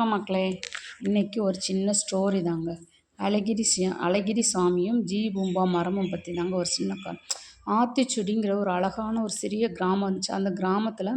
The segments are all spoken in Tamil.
வணக்கம் மக்களே. இன்றைக்கி ஒரு சின்ன ஸ்டோரி தாங்க. அழகிரி அழகிரி சாமியும் ஜி பூம்பா மரமும் பற்றி தாங்க ஒரு சின்ன க ஆத்திச்சுடிங்கிற ஒரு அழகான ஒரு சிறிய கிராமம் இருந்துச்சு. அந்த கிராமத்தில்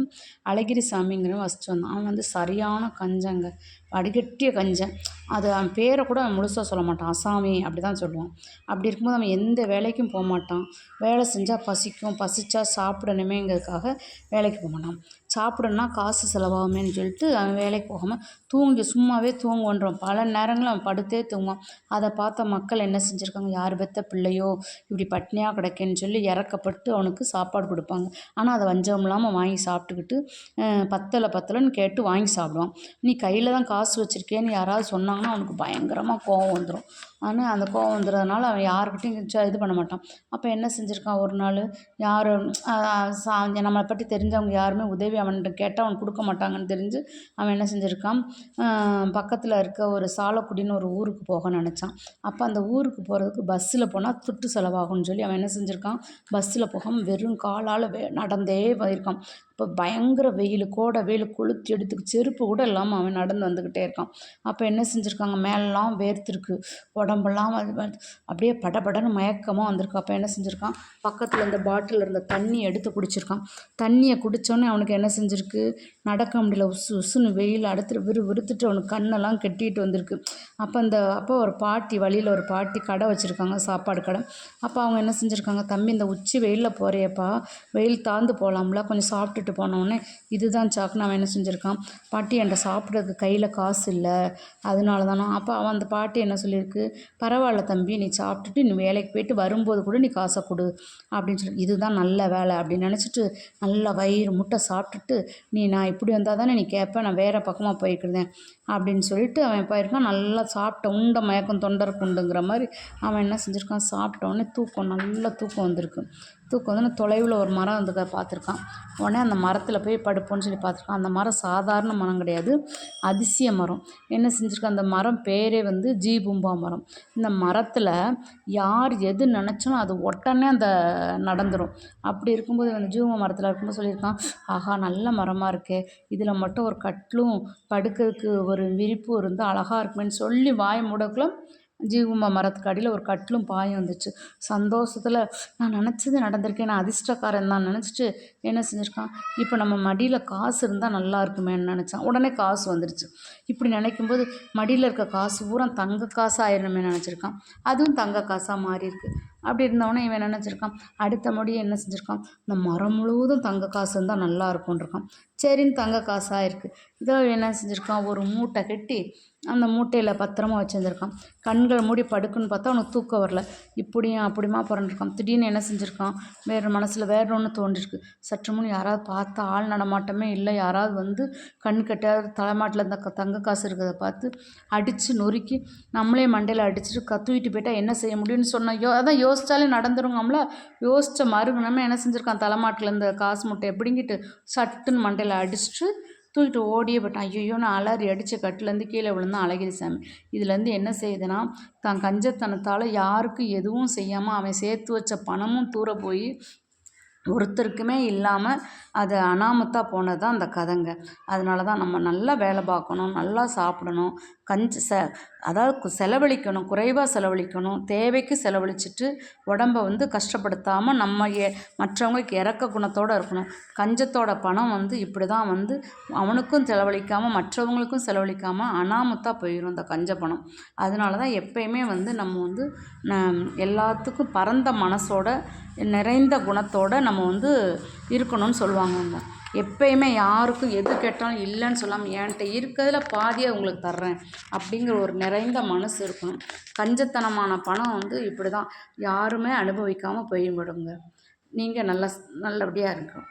அழகிரி சாமிங்கிற வசிச்சு வந்தான் அவன் வந்து சரியான கஞ்சங்க. வடிகட்டிய கஞ்சன். அது அவன் பேரை கூட அவன் முழுசாக சொல்ல மாட்டான். அசாமி அப்படி தான் சொல்லுவான். அப்படி இருக்கும்போது அவன் எந்த வேலைக்கும் போக மாட்டான். வேலை செஞ்சால் பசிக்கும். பசிச்சா சாப்பிடணுமேங்கிறதுக்காக வேலைக்கு போக மாட்டான். சாப்பிடணுன்னா காசு செலவாகுமேன்னு சொல்லிட்டு அவன் வேலைக்கு போகாமல் தூங்கி சும்மாவே தூங்குன்றோம். பல நேரங்களில் அவன் படுத்தே தூங்குவான். அதை பார்த்த மக்கள் என்ன செஞ்சுருக்காங்க? யார் பெத்த பிள்ளையோ? இப்படி பட்னியாக கிடக்கேன்னு சொல்லி இறக்கப்பட்டு அவனுக்கு சாப்பாடு கொடுப்பாங்க. ஆனால் அதை வஞ்சம் இல்லாமல் வாங்கி சாப்பிட்டுக்கிட்டு பத்தலை பத்தலைன்னு கேட்டு வாங்கி சாப்பிடுவான். நீ கையில் தான் காசு வச்சுருக்கேன்னு யாராவது சொன்னாங்கன்னா அவனுக்கு பயங்கரமாக கோவம் வந்துடும் ஆனால் அந்த கோவம் வந்துடுறதுனால அவன் யாருக்கிட்டையும் ச இது பண்ண மாட்டான். அப்போ என்ன செஞ்சுருக்கான் ஒரு நாள்? யார் சா நம்மளை பற்றி தெரிஞ்சவங்க யாருமே உதவி அவன்கிட்ட கேட்டால் அவன் கொடுக்க மாட்டாங்கன்னு தெரிஞ்சு அவன் என்ன செஞ்சுருக்கான்? பக்கத்தில் இருக்க ஒரு சாலக்குடின்னு ஒரு ஊருக்கு போக நினச்சான். அப்போ அந்த ஊருக்கு போகிறதுக்கு பஸ்ஸில் போனால் துட்டு செலவாகும்னு சொல்லி அவன் என்ன செஞ்சுருக்கான்? பஸ்ஸில் போகாமல் வெறும் காலால் நடந்தே போயிருக்கான். இப்போ பயங்கர வெயில் கோடை வெயில் கொளுத்தி எடுத்துக்கு செருப்பு கூட இல்லாமல் அவன் நடந்து வந்துக்கிட்டே இருக்கான். அப்போ என்ன செஞ்சுருக்காங்க? மேலெலாம் வேர்த்துருக்கு. உடம்பெல்லாம் அப்படியே படபடன்னு மயக்கமாக வந்திருக்கு. அப்போ என்ன செஞ்சுருக்கான்? பக்கத்தில் இந்த பாட்டில் இருந்த தண்ணி எடுத்து குடிச்சிருக்கான். தண்ணியை குடித்தோன்னே அவனுக்கு என்ன செஞ்சுருக்கு? நடக்க முடியல. உசு உசுன்னு வெயில் அடுத்து விறு விறுத்துட்டு அவனுக்கு கண்ணெல்லாம் கெட்டிட்டு வந்திருக்கு. அப்போ அந்த அப்போ ஒரு பாட்டி வழியில் ஒரு பாட்டி கடை வச்சுருக்காங்க சாப்பாடு கடை. அப்போ அவங்க என்ன செஞ்சுருக்காங்க? தம்பி இந்த உச்சி வெயிலில் போகிறியப்பா வெயில் தாழ்ந்து போகலாம்ல கொஞ்சம் சாப்பிட்டு சாப்பிட்டுட்டு போனோடனே இதுதான் சாக்குன்னு அவன் என்ன செஞ்சுருக்கான்? பாட்டி என்கிட்ட சாப்பிட்றதுக்கு கையில் காசு இல்லை. அதனால தானோ அப்போ அவன் அந்த பாட்டி என்ன சொல்லியிருக்கு? பரவாயில்ல தம்பி நீ சாப்பிட்டுட்டு நீ வேலைக்கு போயிட்டு வரும்போது கூட நீ காசை கொடு. அப்படின்னு சொல்லி இதுதான் நல்ல வேலை. அப்படின்னு நினச்சிட்டு நல்லா வயிறு முட்டை சாப்பிட்டுட்டு நீ நான் இப்படி வந்தால் தானே நீ கேட்பேன் நான் வேறு பக்கமாக போய்க்கிருந்தேன். அப்படின்னு சொல்லிட்டு அவன் போயிருக்கான் நல்லா சாப்பிட்ட உண்டை மயக்கம் தொண்டர் குண்டுங்கிற மாதிரி அவன் என்ன செஞ்சுருக்கான்? சாப்பிட்ட உடனே தூக்கம் நல்லா தூக்கம் வந்திருக்கு. தூக்கம் வந்து தொலைவில் ஒரு மரம் வந்து பார்த்துருக்கான். உடனே அந்த மரத்தில் போய் படுப்போன்னு சொல்லி பார்த்துருக்கான். அந்த மரம் சாதாரண மரம் கிடையாது. அதிசய மரம். என்ன செஞ்சுருக்கான் அந்த மரம் பேரே வந்து ஜீபூம்பா மரம். இந்த மரத்தில் யார் எது நினச்சாலும் அது உடனே அந்த நடந்துடும் அப்படி இருக்கும்போது அந்த ஜீவ மரத்தில் இருக்கும்போது சொல்லியிருக்கான் ஆஹா நல்ல மரமாக இருக்கே. இதில் மட்டும் ஒரு கட்டிலும் படுக்கிறதுக்கு ஒரு விரிப்பும் இருந்தால் அழகாக இருக்குமேன்னு சொல்லி வாய் மூடக்குள்ள ஜீவமா மரத்துக்கு அடியில் ஒரு கட்டிலும் பாயும் வந்துச்சு. சந்தோஷத்தில் நான் நினச்சது நடந்திருக்கேன். நான் அதிர்ஷ்டக்காரன் தான் நினச்சிட்டு என்ன செஞ்சுருக்கான்? இப்போ நம்ம மடியில் காசு இருந்தால் நல்லா இருக்குமேன்னு நினச்சான். உடனே காசு வந்துடுச்சு இப்படி நினைக்கும்போது மடியில் இருக்க காசு பூரா தங்க காசு ஆயிடணுமே நினச்சிருக்கான். அதுவும் தங்க காசாக மாறி இருக்கு. அப்படி இருந்தவொடனே இவன் நினச்சிருக்கான்? அடுத்த மொழியை என்ன செஞ்சுருக்கான்? இந்த மரம் முழுவதும் தங்க காசு இருந்தால் நல்லா இருக்கும்ன்றிருக்கான் சரின்னு தங்க காசாக இருக்குது இதோ என்ன செஞ்சுருக்கான்? ஒரு மூட்டை கட்டி அந்த மூட்டையில் பத்திரமா வச்சுருந்துருக்கான். கண்களை மூடி படுக்குன்னு பார்த்தா அவனுக்கு தூக்கம் வரல. இப்படியும் அப்படிமா பிறந்திருக்கான். திடீர்னு என்ன செஞ்சுருக்கான்? வேறு மனசில் வேற ஒன்று தோன்றிருக்கு. சற்று முன் யாராவது பார்த்தா ஆள் நடமாட்டமே இல்லை. யாராவது வந்து கண் கட்டியாவது தலைமாட்டில் இந்த தங்க காசு இருக்கிறத பார்த்து அடித்து நொறுக்கி நம்மளே மண்டையில் அடிச்சுட்டு கத்துவிட்டு போயிட்டால் என்ன செய்ய முடியும்னு சொன்னால் யோ அதான் யோசித்தாலே நடந்துருங்கம்ல யோசித்த மறுகணமே என்ன செஞ்சுருக்கான்? தலைமாட்டில் இந்த காசு முட்டை எப்படிங்கிட்டு சட்டுன்னு மண்டையில் அடிச்சுட்டு தூக்கிட்டு ஓடியே போட்டான் ஐயோ நான் அலறி அடித்த கட்டிலேருந்து கீழே விழுந்தான் அழகிரி சாமி. இதுலேருந்து என்ன செய்யுதுன்னா தான் கஞ்சத்தனத்தால் யாருக்கும் எதுவும் செய்யாமல் அவன் சேர்த்து வச்ச பணமும் தூர போய் ஒருத்தருக்குமே இல்லாமல் அது அனாமத்தாக போனது தான் அந்த கதைங்க. அதனால தான் நம்ம நல்லா வேலை பார்க்கணும் நல்லா சாப்பிடணும் கஞ்சி ச அதாவது செலவழிக்கணும் குறைவாக செலவழிக்கணும் தேவைக்கு செலவழிச்சிட்டு உடம்ப வந்து கஷ்டப்படுத்தாமல் நம்ம ஏ மற்றவங்களுக்கு இறக்க குணத்தோடு இருக்கணும். கஞ்சத்தோட பணம் வந்து இப்படி தான் வந்து அவனுக்கும் செலவழிக்காமல் மற்றவங்களுக்கும் செலவழிக்காமல் அனாமத்தாக போயிடும் இந்த கஞ்ச பணம். அதனால தான் எப்பயுமே வந்து நம்ம வந்து எல்லாத்துக்கும் பரந்த மனசோட நிறைந்த குணத்தோடு நம்ம நம்ம வந்து இருக்கணும்னு சொல்லுவாங்கங்க. எப்பயுமே யாருக்கும் எது கேட்டாலும் இல்லைன்னு சொல்லாமல் என்கிட்ட இருக்கிறதுல பாதியை உங்களுக்கு தர்றேன் அப்படிங்கிற ஒரு நிறைந்த மனசு இருக்கணும் கஞ்சத்தனமான பணம் வந்து இப்படி தான் யாருமே அனுபவிக்காமல் போய்விடுங்க. நீங்கள் நல்லா நல்லபடியாக இருக்கணும்